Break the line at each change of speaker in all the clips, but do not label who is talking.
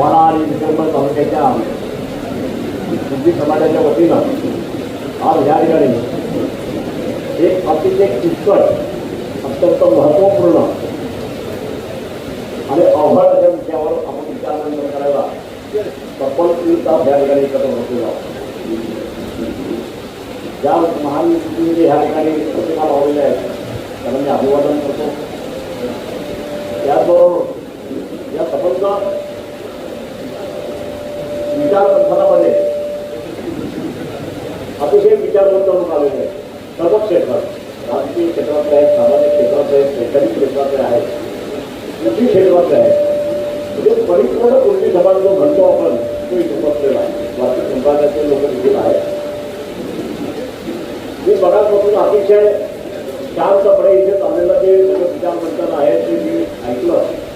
वाडा आणि विक्रमगड तालुक्याच्या हिंदी समाजाच्या वतीनं आज या ठिकाणी एक अतिशय किचकट अत्यंत महत्त्वपूर्ण आणि अवघड अशा विषयावर आपण विचारमंथन करायला सफल तास या ठिकाणी एकत्र होतो ज्या महान व्यक्तींनी ह्या ठिकाणी प्रतिमा लावलेल्या आहेत त्यांना मी अभिवादन करतो. त्याचबरोबर या संबंध विचार मंथनामध्ये अतिशय विचार करून आलेले आहेत सर्व क्षेत्रात राजकीय क्षेत्रातले आहेत सामाजिक क्षेत्रातले आहेत शैक्षणिक क्षेत्रातले आहेत कृषी क्षेत्रातले आहेत. म्हणजे परिपूर्ण पूर्वी समाज जो म्हणतो आपण तो इथे बसलेला आहे. वार्षिक संपादकाचे लोक देखील आहेत. मी बघापासून अतिशय शांतपणे इथे चाललेलं जे सगळं विचार मंथन आहे ते मी ऐकलं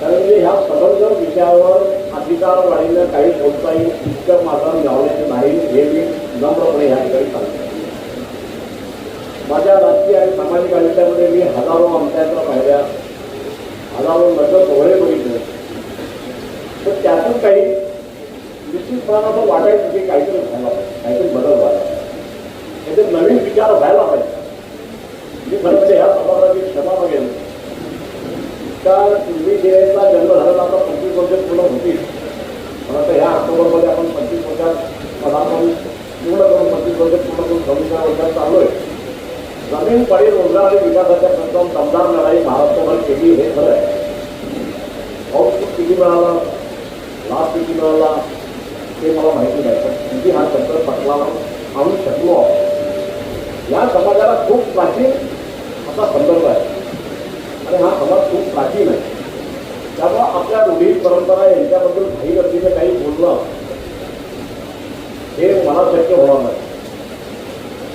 कारण मी ह्या सबंध विषयावर अधिकार वाढीनं काही बोलता येईल इतकं माझं लावण्याचं नाही. हे मी नम्रपणे या ठिकाणी सांगतो. माझ्या राजकीय आणि सामाजिक आयुष्यामध्ये मी हजारो आमच्याकडे पाहिल्या. हजारो नजर सोहळे बघितले. तर त्यातून काही निश्चितपणानं असं वाटायचं की काहीतरी व्हायला पाहिजे काहीतरी बदल व्हायला पाहिजे. नवीन विचार व्हायला पाहिजे. मी म्हणते ह्या समाजाची क्षमा मागेल का पूर्वी जे जन्म झाला आता पंचवीस वर्ष पूर्ण होतील मला वाटतं ह्या ऑक्टोबरमध्ये आपण पंचवीस वर्षात पदार्पण पूर्ण करून पंचवीस वर्ष पूर्ण करून सव्वीसव्या वर्षात चालू आहे जमीन रोजगार आणि विकासाच्या प्रथम दमदार लढाई महाराष्ट्रभर केली हे खरं आहे. आउटपुट किती मिळाला लाभ किती मिळाला ते मला माहिती नाही पण किती हा शब्द पटलावर आणू शकलो या समाजाला खूप प्राचीन असा संदर्भ आहे. आणि हा समाज खूप प्राचीन आहे. त्यामुळं आपल्या रूढी परंपरा यांच्याबद्दल काही गर्दीने काही बोलणं हे मला शक्य होणार नाही.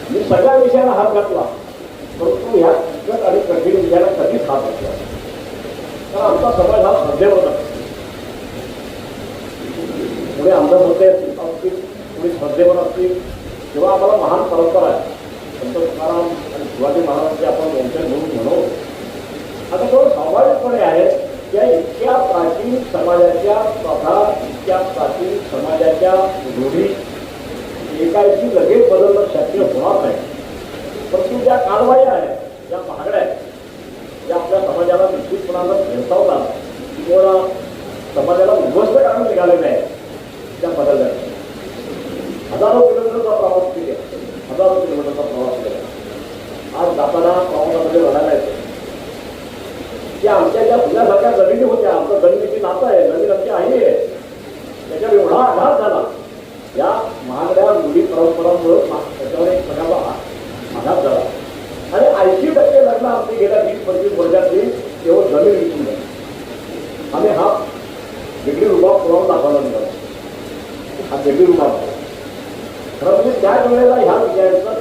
मी सगळ्या विषयाला हात घातला. परंतु ह्या चिकट आणि कठीण विषयाला कधीच हात घातला तर आमचा समाज हा श्रद्धेवर आहे. पुढे अंधश्रद्धे असतील पुढे श्रद्धेवर असतील तेव्हा आम्हाला महान परंपरा आहे. संत तुकाराम आणि शिवाजी महाराजांचे आपण वंशज म्हणून म्हणू आता तो स्वाभाविकपणे आहे या इतक्या प्राचीन समाजाच्या प्रथा इतक्या प्राचीन समाजाच्या रूढी एकाची लगेच बदलणं शक्य होणार नाही. परंतु ज्या कालवाई आहेत ज्या महागड्या आहेत ज्या आपल्या समाजाला निश्चितपणाला भेडसावतात किंवा समाजाला उद्ध्वस्त करून निघालेल्या आहेत त्या बदलल्या हजारो किलोमीटरचा प्रवास केला हजारो किलोमीटरचा प्रवास केला आज जाताना प्रवासामध्ये लढायला येतो. की आमच्या ज्या जुन्यासारख्या जमिनी होत्या आमचं जमिनीची नातं आहे जमीन आमची आई आहे त्याच्यावर एवढा आघात झाला. या महागड्या रूढी परंपरांमुळे आहे. खरं म्हणजे त्या वेळेला ह्या विषयांचा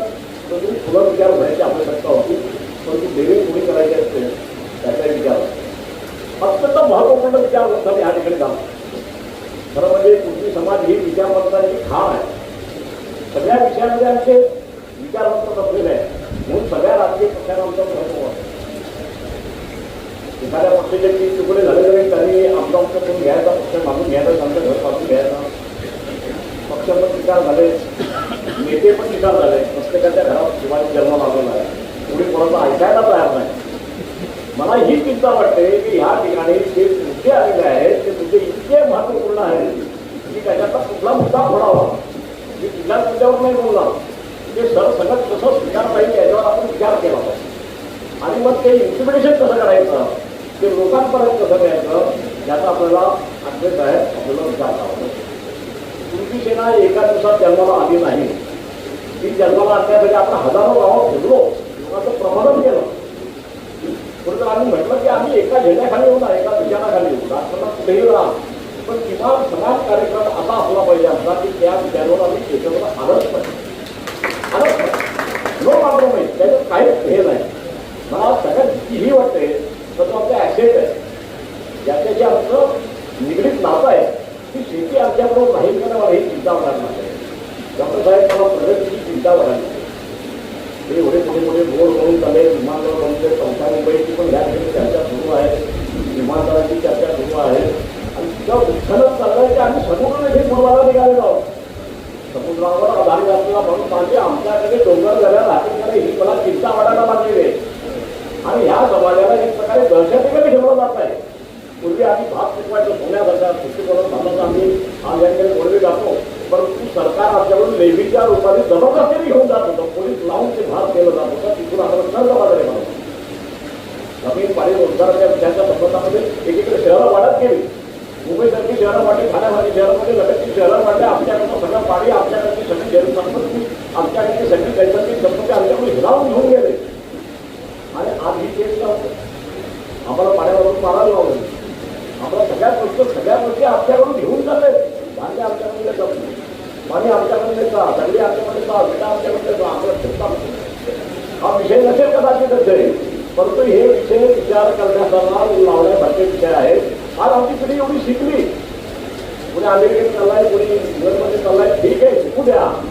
तुम्ही पुढं विचार व्हायची आवश्यकता होती परंतु त्याचा महत्वपूर्ण विचार होता या ठिकाणी झाला खरं म्हणजे कुठली समाज ही विचारवंतांची खाण आहे महत्व. एखाद्या पक्षाचे की तुकडे झाले तरी आमचा आमचं करून घ्यायचा, पक्ष मागून घ्यायचा आमचं घर पासून घ्यायचा. पक्ष पण निकाल झाले नेते पण निकाल झाले. प्रत्येकाच्या घरात शिवाजी जन्म लागलेला आहे. पुढे कोणाचा ऐकायला तयार नाही. मला ही चिंता वाटते की ह्या ठिकाणी जे मुद्दे आलेले आहेत ते मुद्दे इतके महत्त्वपूर्ण आहेत की त्याच्यातला कुठला मुद्दा फोडावा. मी कुठल्याच मुद्द्यावर नाही बोलणार. ते सरसकट कसं स्वीकार पाहिजे याच्यावर आपण विचार केला पाहिजे. आणि मग ते इम्प्लिमेंटेशन कसं करायचं? ते लोकांपर्यंत कसं द्यायचं याचा आपल्याला आठवे साहेब आपल्याला विचार करावा तुमची सेना एका दिवसात जन्माला आली नाही. ती जन्माला आणण्यासाठी आपण हजारो गावात फिरलो. असं प्रमाणच केलं म्हणून आम्ही म्हटलं की आम्ही एका झेंड्याखाली येऊ ना एका विचाराखाली येऊ राष्ट्राला कुठेही राहा. पण किमान समाज कार्यक्रम असा असला पाहिजे आमचा की त्या विचारावर आम्ही त्याच्यावर आलंच पाहिजे. आलंच पाहिजे. नो नाही त्याचं काहीच हे नाही मला सगळ्यात भीती ही वाटते तर तो आपल्या ॲसेट आहे ज्याच्याशी आमचं निगडीत नातं आहे ती शेती आमच्याबरोबर राहील का नाही मला ही चिंता वाटणार नाही डॉक्टर साहेब मला प्रगतीची चिंता वाटायला हे एवढे मोठे मोठे रोड बनवून चालले विमानतळ बनले चौथा मुंबईची पण या ठिकाणी चर्चा सुरू आहे विमानतळाची चर्चा सुरू आहे आणि तेव्हा विठ्ठलच चाललंय की आम्ही समुद्र पूर्वाला निघालेलो आहोत. समुद्रावर आधारित असलेला म्हणून म्हणजे आमच्याकडे डोंगर झाल्या राहतील ही मला चिंता वाटायला लागलेली आहे आणि ह्या समाजाला एक प्रकारे दहशतीकडे ठेवलं जात आहे पूर्वी आम्ही भात पिकवायचं सोन्यासारखा कृषी करून झालं आम्ही आमच्याकडे बोलले जातो. परंतु सरकार आमच्याकडून लेबीच्या रूपाने जबरदस्तीने घेऊन जात होतं. पोलीस लावून ते भात केलं जात होतं. तिथून आम्हाला सर्व बाजारे म्हणून. जमीन पाणी रोजगाराच्या विषयाच्या संबंधामध्ये एकीकडे शहरं वाढत गेली. मुंबईसारखी शहरं वाढली ठाण्यासारखी शहरामध्ये लगतची शहरं वाढल्या आमच्याकडनं सगळं पाणी आमच्याकडची सगळी जल संपत्ती आमच्याकडची सगळी दैनंदिन संपत्ती आमच्याकडून हिरावून घेऊन गेले. आणि आज ही केस लावतो आम्हाला पाण्यावरून मारायला लावलं आम्हाला सगळ्या गोष्टी सगळ्या गोष्टी आमच्याकडून घेऊन जाते. धान्य आमच्याकडून नाही पाणी आमच्याकडून जा दंडी आमच्याकडे जा विटा आमच्याकडे जा आम्हाला हा विषय नसेल कदाचित असेल परंतु हे विषय विचार करण्याचा लावण्यासारखे विषय आहेत. आज आमची पिढी एवढी शिकली. कुणी अमेरिकेत चाललाय कुणी इंग्लंडमध्ये चाललाय. ठीक आहे शिकू द्या.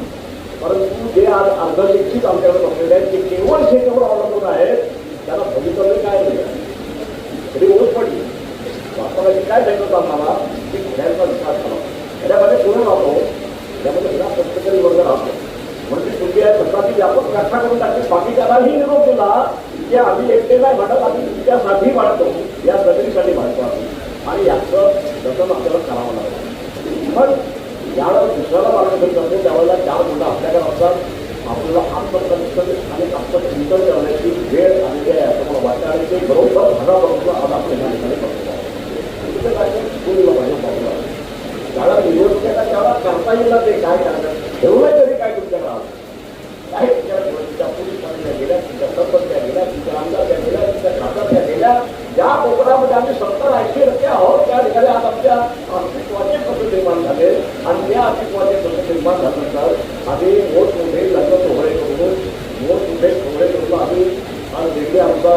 परंतु जे आज अर्धशिक्षित आमच्याकडे बसलेले आहेत ते केवळ शेतीवर अवलंबून आहेत. त्यांना भवितव्य काय नाही. तरी ओळख पडली. वास्तवाची काय भेटत आम्हाला की घड्याचा विकास करावा त्याच्यामध्ये पुढे राहतो. त्यामध्ये विना कष्टकरी वर्ग राहतो. म्हणजे तुम्ही या स्वतःची व्यापक व्याख्या करून टाकली. बाकीच्यालाही निरोप दिला की आम्ही एकटे नाही म्हणत आम्ही तुमच्यासाठी वाढतो. या सगळीसाठी वाढतो आम्ही. आणि याचं जतन आपल्याला करावं लागतं. पण ज्यावेळेला दुसऱ्याला मार्गदर्शन करतो त्यावेळेला चार मुलं आपल्याकडे असतात. आपल्याला आत्मपरिश्रम आणि आत्मचिंतन करण्याची वेळ आलेली आहे. असं मला वाटतं. आणि ते बरोबर भराबरोबर आज आपण या ठिकाणी करतो तिथे काय? बोललं पाहिजे बाजूला त्याला निवडणुकीला त्याला करता येईल ते काय करणार एवढं तरी काय तुमच्याकडे आज? काय तुमच्या तुमच्या पोलीस ठाण्याच्या गेल्या तुमच्या सरपंच त्या गेल्या तुमच्या आमदार त्या गेल्या तुमच्या खासदार त्या गेल्या ज्या कोकणामध्ये आम्ही सत्तर ऐंशी टक्के आहोत त्या ठिकाणी आज आमच्या अस्तित्वाचे प्रश्न निर्माण झाले आणि त्या अस्तित्वाचे प्रश्न निर्माण झाल्यानंतर आम्ही मोठमोठे लग्न सोहळे करून मोठमोठे सोहळे करून आम्ही आणि वेगळे आमचा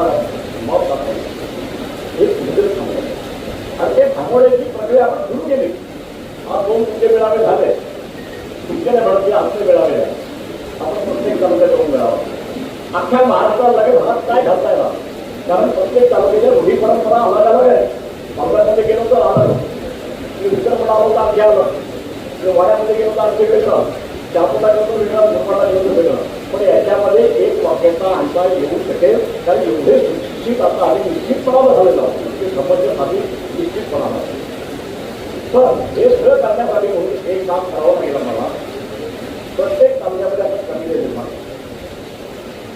मत टाकतो हे कुठेतरी थांबवलं आणि ते थांबवण्याची प्रक्रिया आपण सुरू केली आज दोन तुमचे मेळावे झाले तुमचे नाही म्हणत की आमचे मेळावे आहे आपण प्रत्येक तालुक्यात जाऊन मिळावा अख्ख्या महाराष्ट्राला लगेच हात काय घालता येणार कारण प्रत्येक तालुक्याच्या रूढी परंपरा अलग अलग आहे अमरावतीमध्ये गेलो तर अलग मी उत्तरपणा आलो तर आणखी आलं किंवा वाड्यामध्ये गेलो तर आणखी वेगळं त्यापुढे गेलो तर वेगळं निर्माणला गेलो तर वेगळं पण याच्यामध्ये एक वाक्याचा अंदाज येऊ शकेल कारण एवढे सुशिक्षित आता आणि निश्चितपणानं झालेलं ते समजण्यासाठी निश्चितपणा आहे पण हे सगळं करण्यासाठी म्हणून एक काम करावं लागेल मला प्रत्येक तालुक्यामध्ये आपण कमी निर्माण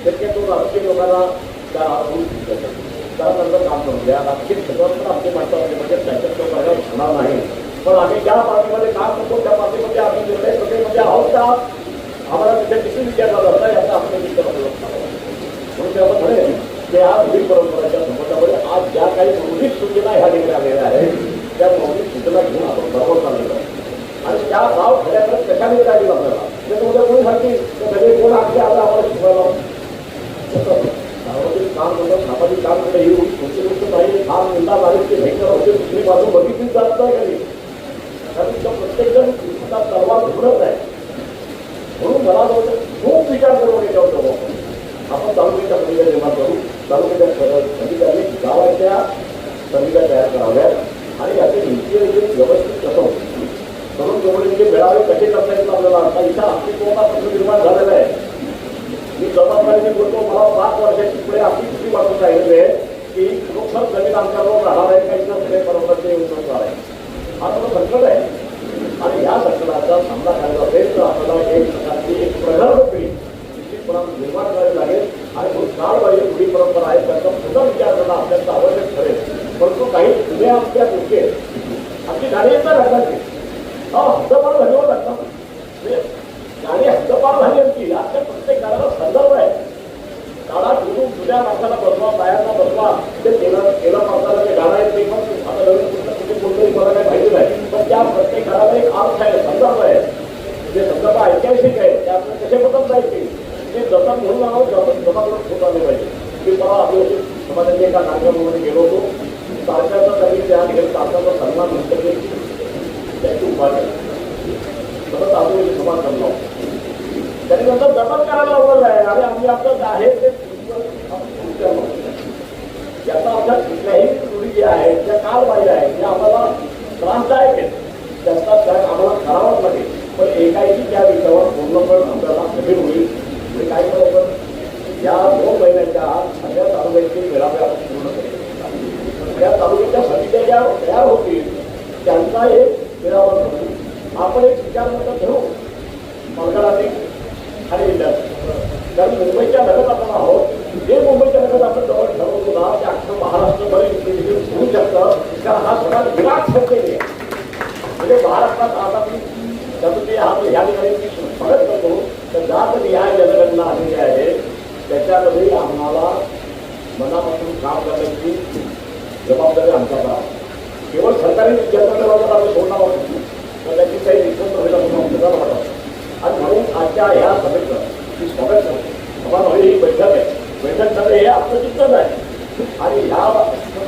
शक्यतो राजकीय लोकांना त्या होऊ त्यानंतर काम करून द्या राजकीय क्षेत्रात पण आमची माणसं आली म्हणजे त्याच्यात तो फायदा होणार नाही पण आम्ही ज्या पार्टीमध्ये काम करतो त्या पार्टीमध्ये आम्ही निर्णय प्रक्रियेमध्ये आहोत का आम्हाला तिथे किती झाला होता याचा आपल्या विचार म्हणून ते आपण म्हणेल त्या या परंपराच्या संबंधामध्ये आज ज्या काही मौलिक सूचना ह्या ठिकाणी आलेल्या आहेत त्या मौलिक सूचना घेऊन आपण बरोबर चाललेलो आहे आणि त्या गाव खेड्याकडे कशाने लागेल आपल्याला ते म्हणजे तुमच्या कोणी सांगतील तर सगळे कोण आपले आता आपण शिकवायला सार्वजनिक काम करतं सामाजिक काम करतं ही कोणती गोष्ट नाही हा मुद्दा झाले की भेटणार होते दुसरी बाजू बघितलीच जात नाही कधी कारण तो प्रत्येक जण आता तलवार उघडत आहे म्हणून मला असं वाटतं खूप विचार करून याच्यावर जाऊ आपण आपण तालुक्याच्या समित्या निर्माण करू तालुक्याच्या स- समित्यांनी गावाच्या समित्या तयार कराव्यात आणि याचे नीती नियोजन व्यवस्थित कसं होतं म्हणून तेवढे जे मेळावे कसे करता येतील आपल्याला आता इथं अस्तित्वाचा प्रश्न निर्माण झालेला आहे मी जबाबदारीने बोलतो मला पाच वर्षाची पुढे आपली किती वाटून राहिलेली आहे की खरोखर जमीन आमच्याबरोबर राहणार आहे काही तर सगळे परमनंट येऊन आहे हा थोडं संकट आहे आणि या संकटाचा सामना करायचा असेल तर आपल्याला एक प्रकारची एक प्रगल्भ पिढी निर्माण करावी लागेल आणि खूप पाहिजे परंपरा आहे त्याचा पुन्हा विचार करणं आपल्याला आवश्यक ठरेल परंतु काही जुन्या आमच्या गोष्टी आहेत. आपली गाडी एकदा घडणार हा हद्दपार झाल्यावर लागतात म्हणजे गाडी हद्दपार झाली होती आजच्या प्रत्येक गाड्याला संदर्भ आहे. गाडा उठून जुन्या माणसाला बसवा बायांना बसवा. ते केलं केलं माणसाला ते गाडा आहे ते पण आता नवीन कुठलं कुठे कोणतरी मला काही माहिती नाही. पण त्या प्रत्येक गाडाला एक अर्थ आहे संदर्भ आहे. म्हणजे संदर्भ ऐतिहासिक आहे ते आपल्याला कसे बदलता येतील ते जतन म्हणून आहोत जतन जमा करून होत आले पाहिजे मी परवा आदिवासी समाजाच्या एका कार्यक्रमामध्ये गेलो होतो तारकाचा त्यांनी त्या ठिकाणी तारकाचा सन्मान म्हटलं की त्याची उभा केला परत आदिवासी समाज जमला त्यांनी नंतर जतन करायला लावलेलं आहे आणि आम्ही आपलं आहे ते आपण पुढच्या याचा अर्थ कुठल्याही रूढी ज्या आहेत ज्या कालबाह्य आहेत ज्या आम्हाला त्रासदायक आमचं आहे त्याचा त्याग आम्हाला करावाच लागेल पण एकाएकी त्या विषयावर पूर्णपणे आपल्याला कठीण होईल म्हणजे काय करायचं या दोन महिन्याच्या आत सगळ्या तालुक्याचे मेळावे आपण पूर्ण करू त्या तालुक्याच्या समित्या ज्या तयार होतील त्यांचा एक मेळावा आपण एक विचार मत ठेवू मालकाडाने आणि विद्यार्थी कारण मुंबईच्या नगरात आपण आहोत जे मुंबईच्या नगरात आपण जवळ ठरवतो ना ते अख्खं महाराष्ट्रभर होऊ शकतं कारण हा सगळा विराट शक्य आहे म्हणजे महाराष्ट्रात आता मी त्याचं ते हा ह्या ठिकाणी मी स्वागत करतो. तर जात निहाय जनगणना आलेली आहे त्याच्यामध्ये आम्हाला मनापासून काम करण्याची जबाबदारी आमच्याकडे आहे. केवळ सरकारी विद्यार्थ्यांना जर आम्ही सोडणार आहोत. तर त्याची काही निर्बंध व्हायला म्हणून आपल्याला वाटतं. आणि म्हणून आजच्या ह्या सभेचं मी ही बैठक आहे. बैठक झाले हे आपलं चिंतन आहे. आणि ह्या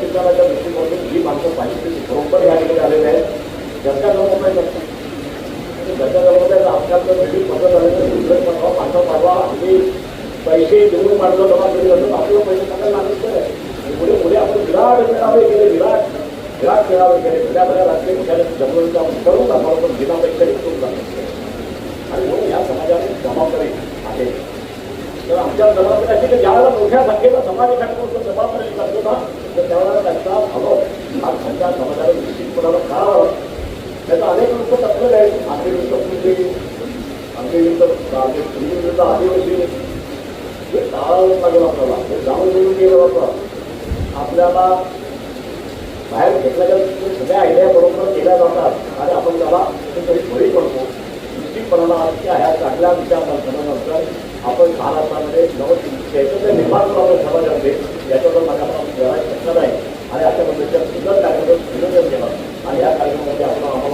चिंतनाच्या दृष्टिकोनातून ही माणसं पाहिजे. बरोबर या ठिकाणी आलेले आहेत. ज्यांच्या जवळ नाही ज्यांच्या जवळ आजकाल जर वेगळी पद्धत झाली तर दुसरं पाठवा पाठवा पाठवा आणि पैसे देऊन माणसं जमा केली जातात आपल्याला पैसे टाकायला लागत नाही आणि पुढे पुढे आपण विराट मेळावे केले विराट विराट मेळावे केले सगळ्या सगळ्या राजकीय पक्षाने जमवूनचा करून दाखवलं पण बिनापेक्षा विकून दाखवलं आणि म्हणून या समाजाने जबाबदारी आहे तर आमच्या जबाबदारी अशी की ज्यावेळेला मोठ्या संख्येला जबाबदारी करतो ना तर त्यावेळेला त्यांचा भाव हा त्यांच्या समाजाला निश्चितपणाला करावा त्याचा अनेक लोक तत्व आहेत आमचे विरुद्ध पुढे आमचे आदिवासी हे टाळावंच लागेल आपल्याला हे जाऊन मिळून गेलं होतं आपल्याला बाहेर घेतल्याच्या दृष्टीने सगळ्या आयडिया बरोबर केल्या जातात आणि आपण त्याला कुठेतरी बळी पडतो निश्चितपणाला आजच्या ह्या चांगल्या विचारनंतर आपण महाराष्ट्रामध्ये नवं चैतन्य निर्माण करू आपण समाजामध्ये याच्यावर माझ्या जरा शक्य नाही आणि अशा पद्धतीच्या सुंदर कार्यक्रम सुंदर केलं आणि या कार्यक्रमामध्ये आपण